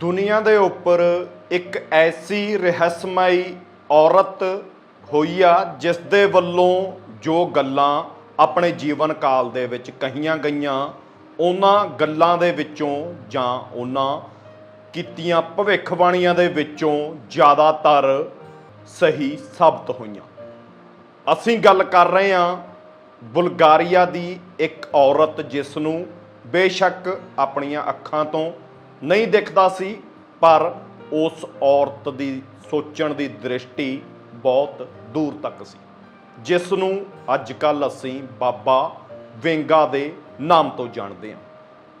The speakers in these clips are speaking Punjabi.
ਦੁਨੀਆ ਦੇ ਉੱਪਰ ਇੱਕ ਐਸੀ ਰਹੱਸਮਈ ਔਰਤ ਹੋਈ ਆ ਜਿਸ ਦੇ ਵੱਲੋਂ ਜੋ ਗੱਲਾਂ ਆਪਣੇ ਜੀਵਨ ਕਾਲ ਦੇ ਵਿੱਚ ਕਹੀਆਂ ਗਈਆਂ, ਉਹਨਾਂ ਗੱਲਾਂ ਦੇ ਵਿੱਚੋਂ ਜਾਂ ਉਹਨਾਂ ਕੀਤੀਆਂ ਭਵਿੱਖਬਾਣੀਆਂ ਦੇ ਵਿੱਚੋਂ ਜ਼ਿਆਦਾਤਰ ਸਹੀ ਸਾਬਤ ਹੋਈਆਂ। ਅਸੀਂ ਗੱਲ ਕਰ ਰਹੇ ਹਾਂ ਬੁਲਗਾਰੀਆ ਦੀ ਇੱਕ ਔਰਤ ਜਿਸ ਨੂੰ ਬੇਸ਼ੱਕ ਆਪਣੀਆਂ ਅੱਖਾਂ ਤੋਂ ਨਹੀਂ ਦਿਖਦਾ ਸੀ, ਪਰ ਉਸ ਔਰਤ ਦੀ ਸੋਚਣ ਦੀ ਦ੍ਰਿਸ਼ਟੀ ਬਹੁਤ ਦੂਰ ਤੱਕ ਸੀ। ਜਿਸ ਨੂੰ ਅੱਜ ਕੱਲ ਅਸੀਂ ਬਾਬਾ ਵੇਂਗਾ ਦੇ ਨਾਮ ਤੋਂ ਜਾਣਦੇ ਹਾਂ।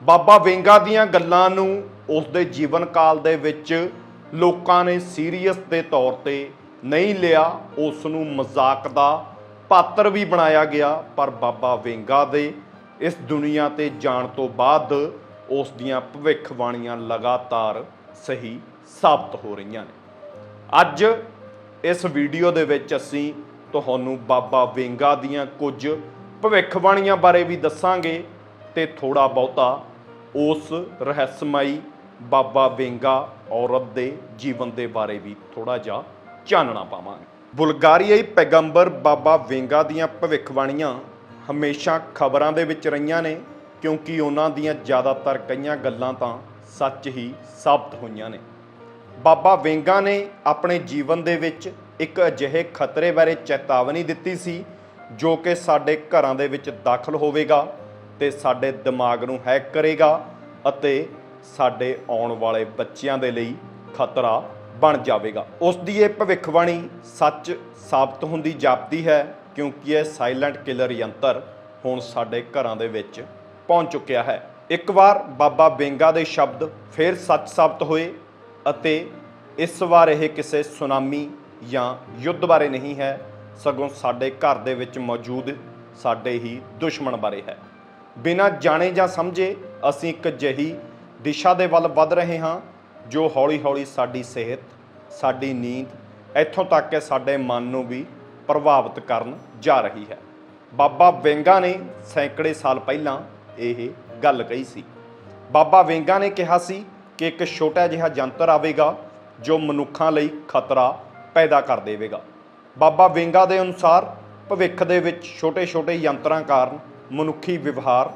ਬਾਬਾ ਵੇਂਗਾ ਦੀਆਂ ਗੱਲਾਂ ਨੂੰ ਉਸ ਦੇ ਜੀਵਨ ਕਾਲ ਦੇ ਵਿੱਚ ਲੋਕਾਂ ਨੇ ਸੀਰੀਅਸ ਦੇ ਤੌਰ ਤੇ ਨਹੀਂ ਲਿਆ, ਉਸ ਨੂੰ ਮਜ਼ਾਕ ਦਾ ਪਾਤਰ ਵੀ ਬਣਾਇਆ ਗਿਆ, ਪਰ ਬਾਬਾ ਵੇਂਗਾ ਦੇ ਇਸ ਦੁਨੀਆ ਤੇ ਜਾਣ ਤੋਂ ਬਾਅਦ ਉਸ ਦੀਆਂ ਭਵਿੱਖਬਾਣੀਆਂ ਲਗਾਤਾਰ ਸਹੀ ਸਾਬਤ ਹੋ ਰਹੀਆਂ ਨੇ। ਅੱਜ ਇਸ ਵੀਡੀਓ ਦੇ ਵਿੱਚ ਅਸੀਂ ਤੁਹਾਨੂੰ ਬਾਬਾ ਵੇਂਗਾ ਦੀਆਂ ਕੁਝ ਭਵਿੱਖਬਾਣੀਆਂ ਬਾਰੇ ਵੀ ਦੱਸਾਂਗੇ ਤੇ ਥੋੜਾ ਬਹੁਤਾ ਉਸ ਰਹੱਸਮਈ ਬਾਬਾ ਵੇਂਗਾ ਔਰਤ ਦੇ ਜੀਵਨ ਦੇ ਬਾਰੇ ਵੀ ਥੋੜਾ ਜਿਹਾ ਚਾਨਣਾ ਪਾਵਾਂਗੇ। ਬੁਲਗਾਰੀਆਈ ਪੈਗੰਬਰ ਬਾਬਾ ਵੇਂਗਾ ਦੀਆਂ ਭਵਿੱਖਬਾਣੀਆਂ ਹਮੇਸ਼ਾ ਖਬਰਾਂ ਦੇ ਵਿੱਚ ਰਹੀਆਂ ਨੇ। ਕਿਉਂਕਿ ਉਹਨਾਂ ਦੀਆਂ ਜ਼ਿਆਦਾਤਰ ਕਈਆਂ ਗੱਲਾਂ ਤਾਂ ਸੱਚ ਹੀ ਸਾਬਤ ਹੋਈਆਂ ਨੇ। ਬਾਬਾ ਵੇਂਗਾ ਨੇ ਆਪਣੇ ਜੀਵਨ ਦੇ ਵਿੱਚ ਇੱਕ ਅਜਿਹੇ ਖਤਰੇ ਬਾਰੇ ਚੇਤਾਵਨੀ ਦਿੱਤੀ ਸੀ, ਜੋ ਕਿ ਸਾਡੇ ਘਰਾਂ ਦੇ ਵਿੱਚ ਦਾਖਲ ਹੋਵੇਗਾ ਤੇ ਸਾਡੇ ਦਿਮਾਗ ਨੂੰ ਹੈਕ ਕਰੇਗਾ ਅਤੇ ਸਾਡੇ ਆਉਣ ਵਾਲੇ ਬੱਚਿਆਂ ਦੇ ਲਈ ਖਤਰਾ ਬਣ ਜਾਵੇਗਾ। ਉਸ ਦੀ ਇਹ ਭਵਿੱਖਬਾਣੀ ਸੱਚ ਸਾਬਤ ਹੁੰਦੀ ਜਾਪਦੀ ਹੈ, ਕਿਉਂਕਿ ਇਹ ਸਾਇਲੈਂਟ ਕਿਲਰ ਯੰਤਰ ਹੁਣ ਸਾਡੇ ਘਰਾਂ ਦੇ ਵਿੱਚ ਪਹੁੰਚ ਚੁੱਕਿਆ ਹੈ। ਇੱਕ ਵਾਰ ਬਾਬਾ ਬੇਂਗਾ ਦੇ ਸ਼ਬਦ ਫਿਰ ਸੱਚ ਸਾਬਤ ਹੋਏ ਅਤੇ ਇਸ ਵਾਰ ਇਹ ਕਿਸੇ ਸੁਨਾਮੀ ਜਾਂ ਯੁੱਧ ਬਾਰੇ ਨਹੀਂ ਹੈ। ਸਗੋਂ ਸਾਡੇ ਘਰ ਦੇ ਵਿੱਚ ਮੌਜੂਦ ਸਾਡੇ ਹੀ ਦੁਸ਼ਮਣ ਬਾਰੇ ਹੈ। ਬਿਨਾਂ ਜਾਣੇ ਜਾਂ ਸਮਝੇ ਅਸੀਂ ਇੱਕ ਅਜਿਹੀ ਦਿਸ਼ਾ ਦੇ ਵੱਲ ਵੱਧ ਰਹੇ ਹਾਂ, ਜੋ ਹੌਲੀ-ਹੌਲੀ ਸਾਡੀ ਸਿਹਤ, ਸਾਡੀ ਨੀਂਦ, ਇੱਥੋਂ ਤੱਕ ਕਿ ਸਾਡੇ ਮਨ ਨੂੰ ਵੀ ਪ੍ਰਭਾਵਿਤ ਕਰਨ ਜਾ ਰਹੀ ਹੈ। ਬਾਬਾ ਵੇਂਗਾ ਨੇ ਸੈਂਕੜੇ ਸਾਲ ਪਹਿਲਾਂ ਇਹ ਗੱਲ ਕਹੀ ਸੀ। ਬਾਬਾ ਵੇਂਗਾ ਨੇ ਕਿਹਾ ਸੀ ਕਿ ਇੱਕ ਛੋਟਾ ਜਿਹਾ ਯੰਤਰ ਆਵੇਗਾ ਜੋ ਮਨੁੱਖਾਂ ਲਈ ਖਤਰਾ ਪੈਦਾ ਕਰ ਦੇਵੇਗਾ। ਬਾਬਾ ਵੇਂਗਾ ਦੇ ਅਨੁਸਾਰ ਭਵਿੱਖ ਦੇ ਵਿੱਚ ਛੋਟੇ-ਛੋਟੇ ਯੰਤਰਾਂ ਕਾਰਨ ਮਨੁੱਖੀ ਵਿਵਹਾਰ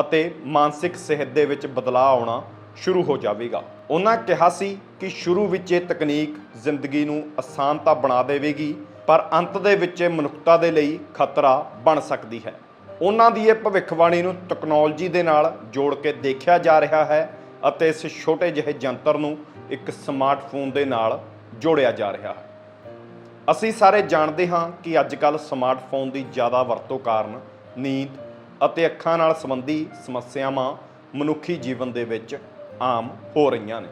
ਅਤੇ ਮਾਨਸਿਕ ਸਿਹਤ ਦੇ ਵਿੱਚ ਬਦਲਾਅ ਆਉਣਾ ਸ਼ੁਰੂ ਹੋ ਜਾਵੇਗਾ। ਉਹਨਾਂ ਕਿਹਾ ਸੀ ਕਿ ਸ਼ੁਰੂ ਵਿੱਚ ਇਹ ਤਕਨੀਕ ਜ਼ਿੰਦਗੀ ਨੂੰ ਆਸਾਨ ਤਾਂ ਬਣਾ ਦੇਵੇਗੀ, ਪਰ ਅੰਤ ਦੇ ਵਿੱਚ ਇਹ ਮਨੁੱਖਤਾ ਦੇ ਲਈ ਖਤਰਾ ਬਣ ਸਕਦੀ ਹੈ। ਉਹਨਾਂ ਦੀ ਇਹ ਭਵਿੱਖਬਾਣੀ ਨੂੰ ਟੈਕਨੋਲੋਜੀ ਦੇ ਨਾਲ ਜੋੜ ਕੇ ਦੇਖਿਆ ਜਾ ਰਿਹਾ ਹੈ ਅਤੇ ਇਸ ਛੋਟੇ ਜਿਹੇ ਜੰਤਰ ਨੂੰ ਇੱਕ ਸਮਾਰਟਫੋਨ ਦੇ ਨਾਲ ਜੋੜਿਆ ਜਾ ਰਿਹਾ ਹੈ। ਅਸੀਂ ਸਾਰੇ ਜਾਣਦੇ ਹਾਂ ਕਿ ਅੱਜ ਕੱਲ ਸਮਾਰਟਫੋਨ ਦੀ ਜ਼ਿਆਦਾ ਵਰਤੋਂ ਕਾਰਨ ਨੀਂਦ ਅਤੇ ਅੱਖਾਂ ਨਾਲ ਸੰਬੰਧੀ ਸਮੱਸਿਆਵਾਂ ਮਨੁੱਖੀ ਜੀਵਨ ਦੇ ਵਿੱਚ ਆਮ ਹੋ ਰਹੀਆਂ ਨੇ।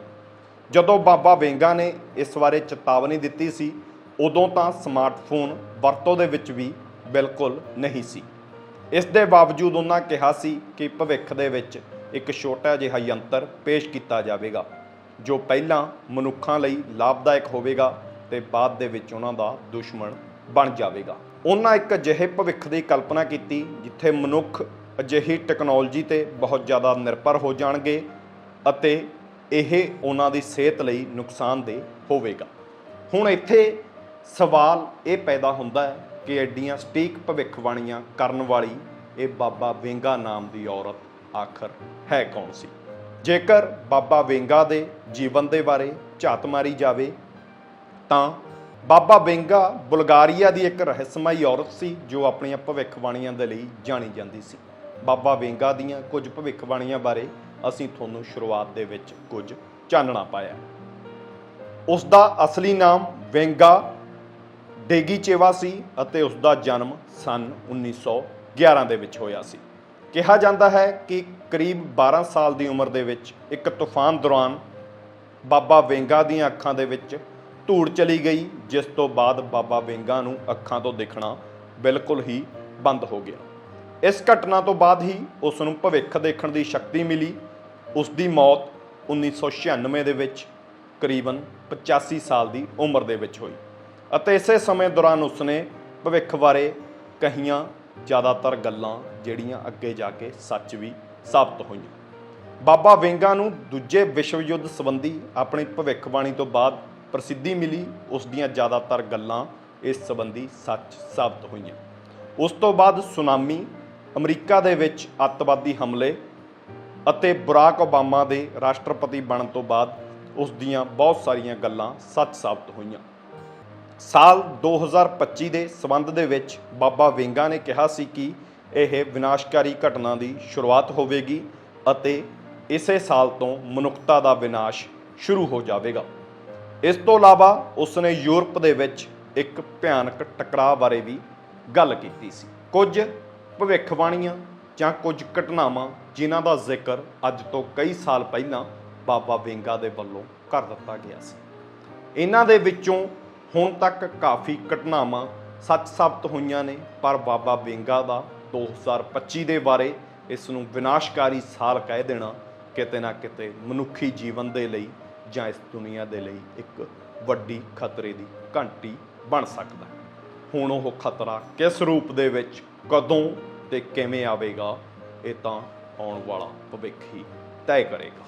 ਜਦੋਂ ਬਾਬਾ ਵੇਂਗਾ ਨੇ ਇਸ ਬਾਰੇ ਚੇਤਾਵਨੀ ਦਿੱਤੀ ਸੀ, ਉਦੋਂ ਤਾਂ ਸਮਾਰਟਫੋਨ ਵਰਤੋਂ ਦੇ ਵਿੱਚ ਵੀ ਬਿਲਕੁਲ ਨਹੀਂ ਸੀ। ਇਸ ਦੇ ਬਾਵਜੂਦ ਉਹਨਾਂ ਕਿਹਾ ਸੀ ਕਿ ਭਵਿੱਖ ਦੇ ਵਿੱਚ ਇੱਕ ਛੋਟਾ ਜਿਹਾ ਯੰਤਰ ਪੇਸ਼ ਕੀਤਾ ਜਾਵੇਗਾ, ਜੋ ਪਹਿਲਾਂ ਮਨੁੱਖਾਂ ਲਈ ਲਾਭਦਾਇਕ ਹੋਵੇਗਾ ਤੇ ਬਾਅਦ ਦੇ ਵਿੱਚ ਉਹਨਾਂ ਦਾ ਦੁਸ਼ਮਣ ਬਣ ਜਾਵੇਗਾ। ਉਹਨਾਂ ਇੱਕ ਅਜਿਹੇ ਭਵਿੱਖ ਦੀ ਕਲਪਨਾ ਕੀਤੀ ਜਿੱਥੇ ਮਨੁੱਖ ਅਜਿਹੀ ਟੈਕਨੋਲੋਜੀ ਤੇ ਬਹੁਤ ਜ਼ਿਆਦਾ ਨਿਰਭਰ ਹੋ ਜਾਣਗੇ ਅਤੇ ਇਹ ਉਹਨਾਂ ਦੀ ਸਿਹਤ ਲਈ ਨੁਕਸਾਨਦੇਹ ਹੋਵੇਗਾ। ਹੁਣ ਇੱਥੇ ਸਵਾਲ ਇਹ ਪੈਦਾ ਹੁੰਦਾ ਹੈ ਕਿ ਐਡੀਆਂ ਸਟੀਕ ਭਵਿੱਖਬਾਣੀਆਂ ਕਰਨ ਵਾਲੀ ਇਹ ਬਾਬਾ ਵੇਂਗਾ ਨਾਮ ਦੀ ਔਰਤ ਆਖਰ ਹੈ ਕੌਣ ਸੀ? ਜੇਕਰ ਬਾਬਾ ਵੇਂਗਾ ਦੇ ਜੀਵਨ ਦੇ ਬਾਰੇ ਝਾਤ ਮਾਰੀ ਜਾਵੇ, ਤਾਂ ਬਾਬਾ ਵੇਂਗਾ ਬੁਲਗਾਰੀਆ ਦੀ ਇੱਕ ਰਹੱਸਮਈ ਔਰਤ ਸੀ ਜੋ ਆਪਣੀਆਂ ਭਵਿੱਖਬਾਣੀਆਂ ਦੇ ਲਈ ਜਾਣੀ ਜਾਂਦੀ ਸੀ। ਬਾਬਾ ਵੇਂਗਾ ਦੀਆਂ ਕੁਝ ਭਵਿੱਖਬਾਣੀਆਂ ਬਾਰੇ ਅਸੀਂ ਤੁਹਾਨੂੰ ਸ਼ੁਰੂਆਤ ਦੇ ਵਿੱਚ ਕੁਝ ਚਾਨਣਾ ਪਾਇਆ। ਉਸ ਦਾ ਅਸਲੀ ਨਾਮ ਵੇਂਗਾ ਡੇਗੀ ਚੇਵਾ ਸੀ ਅਤੇ ਉਸ ਦਾ ਜਨਮ ਸਨ 1911 ਦੇ ਵਿੱਚ ਹੋਇਆ ਸੀ। ਕਿਹਾ ਜਾਂਦਾ ਹੈ ਕਿ ਕਰੀਬ 12 ਸਾਲ ਦੀ ਉਮਰ ਦੇ ਵਿੱਚ ਇੱਕ ਤੂਫਾਨ ਦੌਰਾਨ ਬਾਬਾ ਵੇਂਗਾ ਦੀਆਂ ਅੱਖਾਂ ਦੇ ਵਿੱਚ ਧੂੜ ਚਲੀ ਗਈ, ਜਿਸ ਤੋਂ ਬਾਅਦ ਬਾਬਾ ਵੇਂਗਾ ਨੂੰ ਅੱਖਾਂ ਤੋਂ ਦਿਖਣਾ ਬਿਲਕੁਲ ਹੀ ਬੰਦ ਹੋ ਗਿਆ। ਇਸ ਘਟਨਾ ਤੋਂ ਬਾਅਦ ਹੀ ਉਸ ਨੂੰ ਭਵਿੱਖ ਦੇਖਣ ਦੀ ਸ਼ਕਤੀ ਮਿਲੀ। ਉਸ ਦੀ ਮੌਤ 1996 ਦੇ ਵਿੱਚ ਕਰੀਬਨ 85 ਸਾਲ ਦੀ ਉਮਰ ਦੇ ਵਿੱਚ ਹੋਈ। ਅਤੇ ਇਸੇ ਸਮੇਂ ਦੌਰਾਨ ਉਸਨੇ ਭਵਿੱਖ ਬਾਰੇ ਕਹੀਆਂ ਜ਼ਿਆਦਾਤਰ ਗੱਲਾਂ ਜਿਹੜੀਆਂ ਅੱਗੇ ਜਾ ਕੇ ਸੱਚ ਵੀ ਸਾਬਤ ਹੋਈਆਂ। ਬਾਬਾ ਵੇਂਗਾ ਨੂੰ ਦੂਜੇ ਵਿਸ਼ਵ ਯੁੱਧ ਸੰਬੰਧੀ ਆਪਣੀ ਭਵਿੱਖਬਾਣੀ ਤੋਂ ਬਾਅਦ ਪ੍ਰਸਿੱਧੀ ਮਿਲੀ, ਉਸ ਦੀਆਂ ਜ਼ਿਆਦਾਤਰ ਗੱਲਾਂ ਇਸ ਸੰਬੰਧੀ ਸੱਚ ਸਾਬਤ ਹੋਈਆਂ। ਉਸ ਤੋਂ ਬਾਅਦ ਸੁਨਾਮੀ, ਅਮਰੀਕਾ ਦੇ ਵਿੱਚ ਅੱਤਵਾਦੀ ਹਮਲੇ ਅਤੇ ਬਰਾਕ ਓਬਾਮਾ ਦੇ ਰਾਸ਼ਟਰਪਤੀ ਬਣਨ ਤੋਂ ਬਾਅਦ ਉਸ ਦੀਆਂ ਬਹੁਤ ਸਾਰੀਆਂ ਗੱਲਾਂ ਸੱਚ ਸਾਬਤ ਹੋਈਆਂ। ਸਾਲ 2025 ਦੇ ਸਬੰਧ ਦੇ ਵਿੱਚ ਬਾਬਾ ਵੇਂਗਾ ਨੇ ਕਿਹਾ ਸੀ ਕਿ ਇਹ ਵਿਨਾਸ਼ਕਾਰੀ ਘਟਨਾ ਦੀ ਸ਼ੁਰੂਆਤ ਹੋਵੇਗੀ ਅਤੇ ਇਸੇ ਸਾਲ ਤੋਂ ਮਨੁੱਖਤਾ ਦਾ ਵਿਨਾਸ਼ ਸ਼ੁਰੂ ਹੋ ਜਾਵੇਗਾ। ਇਸ ਤੋਂ ਇਲਾਵਾ ਉਸ ਨੇ ਯੂਰਪ ਦੇ ਵਿੱਚ ਇੱਕ ਭਿਆਨਕ ਟਕਰਾਅ ਬਾਰੇ ਵੀ ਗੱਲ ਕੀਤੀ ਸੀ। ਕੁਝ ਭਵਿੱਖਬਾਣੀਆਂ ਜਾਂ ਕੁਝ ਘਟਨਾਵਾਂ ਜਿਨ੍ਹਾਂ ਦਾ ਜ਼ਿਕਰ ਅੱਜ ਤੋਂ ਕਈ ਸਾਲ ਪਹਿਲਾਂ ਬਾਬਾ ਵੇਂਗਾ ਦੇ ਵੱਲੋਂ ਕਰ ਦਿੱਤਾ ਗਿਆ ਸੀ। ਇਹਨਾਂ ਦੇ ਵਿੱਚੋਂ ਹੁਣ ਤੱਕ ਕਾਫੀ ਘਟਨਾਵਾਂ ਸੱਚ ਸਾਬਤ ਹੋਈਆਂ ਨੇ, ਪਰ ਬਾਬਾ ਬੇਂਗਾ ਦਾ 2025 ਦੇ ਬਾਰੇ ਇਸ ਨੂੰ ਵਿਨਾਸ਼ਕਾਰੀ ਸਾਲ ਕਹਿ ਦੇਣਾ ਕਿਤੇ ਨਾ ਕਿਤੇ ਮਨੁੱਖੀ ਜੀਵਨ ਦੇ ਲਈ ਜਾਂ ਇਸ ਦੁਨੀਆ ਦੇ ਲਈ ਇੱਕ ਵੱਡੀ ਖਤਰੇ ਦੀ ਘੰਟੀ ਬਣ ਸਕਦਾ ਹੁਣ ਉਹ ਖਤਰਾ ਕਿਸ ਰੂਪ ਦੇ ਵਿੱਚ, ਕਦੋਂ ਤੇ ਕਿਵੇਂ ਆਵੇਗਾ, ਇਹ ਤਾਂ ਆਉਣ ਵਾਲਾ ਭਵਿੱਖ ਹੀ ਤੈਅ ਕਰੇਗਾ।